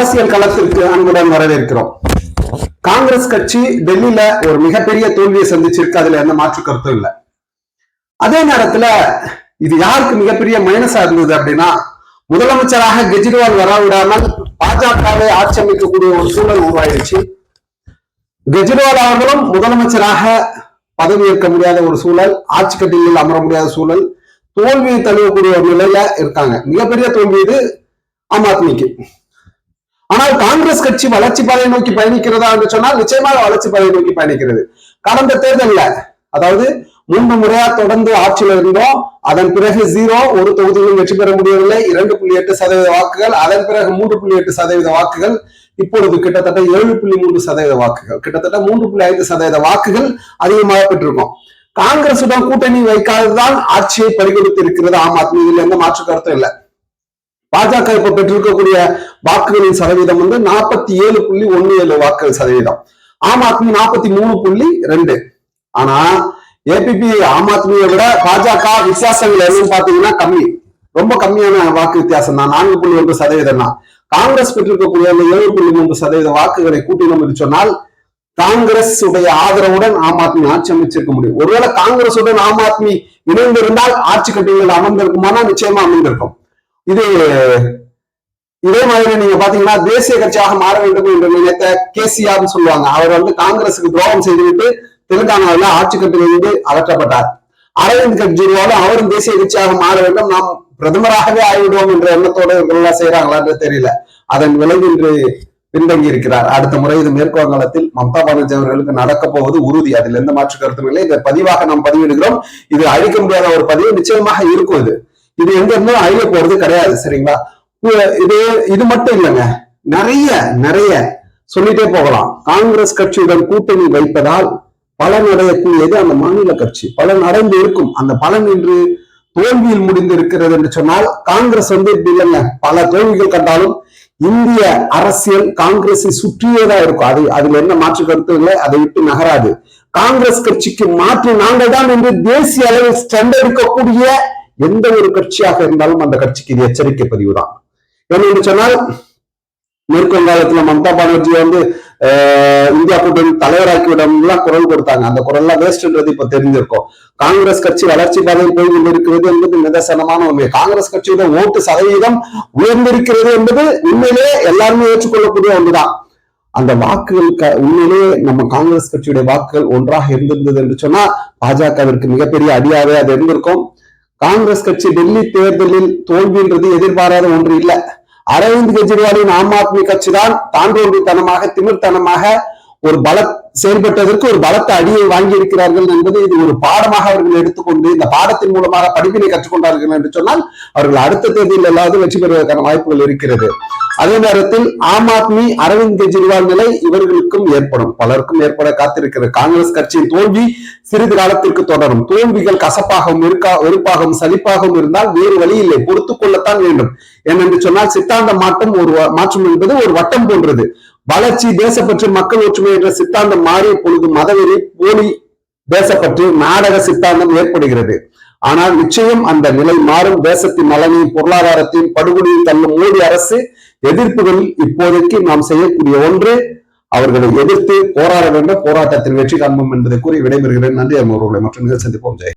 அரசியல் களத்திற்கு அன்புடன் வரவேற்கிறோம். காங்கிரஸ் கட்சி டெல்லியில ஒரு மிகப்பெரிய தோல்வியை சந்திச்சிருக்கு. அதுல எந்த மாற்று கருத்தும் இல்லை. அதே நேரத்துல இது யாருக்கு மிகப்பெரிய மைனஸா இருந்தது அப்படின்னா முதலமைச்சராக கெஜ்ரிவால் வரவிடாமல் பாஜகவை ஆட்சி அமைக்கக்கூடிய ஒரு சூழல் உருவாயிருச்சு. கெஜ்ரிவால் அவர்களும் முதலமைச்சராக பதவி ஏற்க முடியாத ஒரு சூழல் ஆட்சி கட்டிலில் அமர முடியாத சூழல் தோல்வியை தழுவக்கூடிய ஒரு நிலையில இருக்காங்க. மிகப்பெரிய தோல்வி இது ஆம் ஆத்மிக்கு. ஆனால் காங்கிரஸ் கட்சி வளர்ச்சி பாதையை நோக்கி பயணிக்கிறதா என்று சொன்னால் நிச்சயமாக வளர்ச்சி பாதையை நோக்கி பயணிக்கிறது. கடந்த தேர்தல்ல அதாவது மூன்று முறையா தொடர்ந்து ஆட்சியில் இருந்தோம். அதன் பிறகு ஜீரோ ஒரு தொகுதியிலும் வெற்றி பெற முடியவில்லை. இரண்டு புள்ளி எட்டு சதவீத வாக்குகள் அதன் பிறகு மூன்று புள்ளி எட்டு சதவீத வாக்குகள் இப்பொழுது கிட்டத்தட்ட ஏழு புள்ளி மூன்று சதவீத வாக்குகள் கிட்டத்தட்ட மூன்று புள்ளி ஐந்து சதவீத வாக்குகள் அதிகமாக பெற்றிருக்கோம். காங்கிரசுடன் கூட்டணி வைக்காததுதான் ஆட்சியை பறிகொடுத்து இருக்கிறது ஆம் ஆத்மி இதுல எந்த மாற்று கருத்தும் இல்லை. பாஜக இப்ப பெற்றிருக்கக்கூடிய வாக்குகளின் சதவீதம் வந்து நாற்பத்தி ஏழு புள்ளி ஒன்னு ஏழு வாக்குகள் சதவீதம். ஆம் ஆத்மி நாற்பத்தி மூணு புள்ளி ரெண்டு. ஆனா ஏபிபி ஆம் ஆத்மியை விட பாஜக வித்தியாசங்கள் என்னன்னு பாத்தீங்கன்னா கம்மி. ரொம்ப கம்மியான வாக்கு வித்தியாசம் தான். நான்கு புள்ளி ஒன்று சதவீதம் தான். காங்கிரஸ் பெற்றிருக்கக்கூடிய அந்த ஏழு புள்ளி மூன்று சதவீத வாக்குகளை கூட்டினோம் என்று சொன்னால் காங்கிரஸ் உடைய ஆதரவுடன் ஆம் ஆத்மி ஆட்சி அமைச்சிருக்க முடியும். ஒருவேளை காங்கிரசுடன் ஆம் ஆத்மி இணைந்திருந்தால் ஆட்சி கட்டிகள் அமர்ந்திருக்குமானா? நிச்சயமா அமைந்திருக்கும் இது இதே மாதிரி நீங்க பாத்தீங்கன்னா தேசிய கட்சியாக மாற வேண்டும் என்று நினைத்த கேசிஆர் சொல்லுவாங்க. அவர் வந்து காங்கிரசுக்கு துரோகம் செய்துவிட்டு தெலுங்கானாவில் ஆட்சி கட்டிலிருந்து அகற்றப்பட்டார். அரவிந்த் கெஜ்ரிவாலும் அவரும் தேசிய கட்சியாக மாற வேண்டும். நாம் பிரதமராகவே ஆகிவிடுவோம் என்ற எண்ணத்தோடு இவர்கள்லாம் செய்யறாங்களான்னு தெரியல. அதன் விளைவு இன்று பின்தங்கி இருக்கிறார். அடுத்த முறை இது மேற்கு வங்காளத்தில் மம்தா பானர்ஜி அவர்களுக்கு நடக்க போவது உறுதி. அதில் எந்த மாற்று கருத்தும் இல்லை. இதை பதிவாக நாம் பதிவிடுகிறோம். இது அழிக்க முடியாத ஒரு பதிவு. நிச்சயமாக இருக்கும் இது. இது எங்க இருந்தாலும் அழிய போறது கிடையாது சரிங்களா? இது இது மட்டும் இல்லைங்க. நிறைய நிறைய சொல்லிட்டே போகலாம். காங்கிரஸ் கட்சியுடன் கூட்டணி வைப்பதால் பலன் அடையக்கூடியது அந்த மாநில கட்சி பலன் அடைந்து இருக்கும். அந்த பலன் என்று தோல்வியில் முடிந்து இருக்கிறது என்று சொன்னால் காங்கிரஸ் வந்து இப்படி இல்லைங்க. பல தோல்விகள் கண்டாலும் இந்திய அரசியல் காங்கிரஸை சுற்றியேதான் இருக்கும். அது அதுல என்ன மாற்று கருத்து இல்லை அதை விட்டு நகராது. காங்கிரஸ் கட்சிக்கு மாற்றி நாங்கள் தான் என்று தேசிய அளவில் ஸ்டெண்ட் எடுக்கக்கூடிய எந்த ஒரு கட்சியாக இருந்தாலும் அந்த கட்சிக்கு இது எச்சரிக்கை பதிவு தான் என்ன சொன்னால் மேற்கு வங்காளத்துல மம்தா பானர்ஜி வந்து இந்தியா கூட்டணி தலைவராக்கிவிடம் எல்லாம் குரல் கொடுத்தாங்க. அந்த குரல் எல்லாம் வேஸ்ட்ன்றது இப்ப தெரிஞ்சிருக்கும். காங்கிரஸ் கட்சி வளர்ச்சி பாதையில் போய் கொண்டிருக்கிறது என்பது நிதர்சனமான உண்மை. காங்கிரஸ் கட்சியோட ஓட்டு சதவீதம் உயர்ந்திருக்கிறது என்பது உண்மையிலே எல்லாருமே ஏற்றுக்கொள்ளக்கூடிய ஒன்றுதான். அந்த வாக்குகள் உண்மையிலே நம்ம காங்கிரஸ் கட்சியுடைய வாக்குகள் ஒன்றாக இருந்திருந்தது என்று சொன்னா பாஜகவிற்கு மிகப்பெரிய அடியாவே அது இருந்திருக்கும். காங்கிரஸ் கட்சி டெல்லி தேர்தலில் தோல்வின்றது எதிர்பாராத ஒன்று இல்லை. அரவிந்த் கெஜ்ரிவாலின் ஆம் ஆத்மி கட்சி தான் தாண்டோன்றித்தனமாக திமிர்த்தனமாக ஒரு பல செயல்பட்டதற்கு ஒரு பலத்த அடியை வாங்கி இருக்கிறார்கள் என்பது இது ஒரு பாடமாக அவர்கள் எடுத்துக்கொண்டு இந்த பாடத்தின் மூலமாக படிப்பினை கற்றுக்கொண்டார்கள் என்று சொன்னால் அவர்கள் அடுத்த தேர்தலில் எல்லாவது வெற்றி பெறுவதற்கான வாய்ப்புகள் இருக்கிறது. அதே நேரத்தில் ஆம் ஆத்மி அரவிந்த் கெஜ்ரிவால் நிலை இவர்களுக்கும் ஏற்படும். பலருக்கும் ஏற்பட காத்திருக்கிறது. காங்கிரஸ் கட்சியின் தோல்வி சிறிது காலத்திற்கு தொடரும். தோல்விகள் கசப்பாகவும் இருக்கா வெறுப்பாகவும் சலிப்பாகவும் இருந்தால் வேறு வழி இல்லை. பொறுத்துக் கொள்ளத்தான் வேண்டும். ஏனென்று சொன்னால் சித்தாந்த மாற்றம் ஒரு மாற்றம் என்பது ஒரு வட்டம் போன்றது. வளர்ச்சி தேசப்பற்று மக்கள் ஒற்றுமை என்ற சித்தாந்தம் மாறிய பொழுது மதவெறி போலி தேசப்பற்று நாடக சித்தாந்தம் ஏற்படுகிறது. ஆனால் நிச்சயம் அந்த நிலை மாறும். தேசத்தின் நலனையும் பொருளாதாரத்தையும் படுகொலையில் தள்ளும் மோடி அரசு எதிர்ப்புகள் இப்போதைக்கு நாம் செய்யக்கூடிய ஒன்று அவர்களை எதிர்த்து போராட வேண்டும். போராட்டத்தில் வெற்றி காண்போம் என்பதை கூறி விடைபெறுகிறேன். நன்றி அவர்களை மற்றும் நிகழ்ச்சி சந்திப்போம். ஜெய்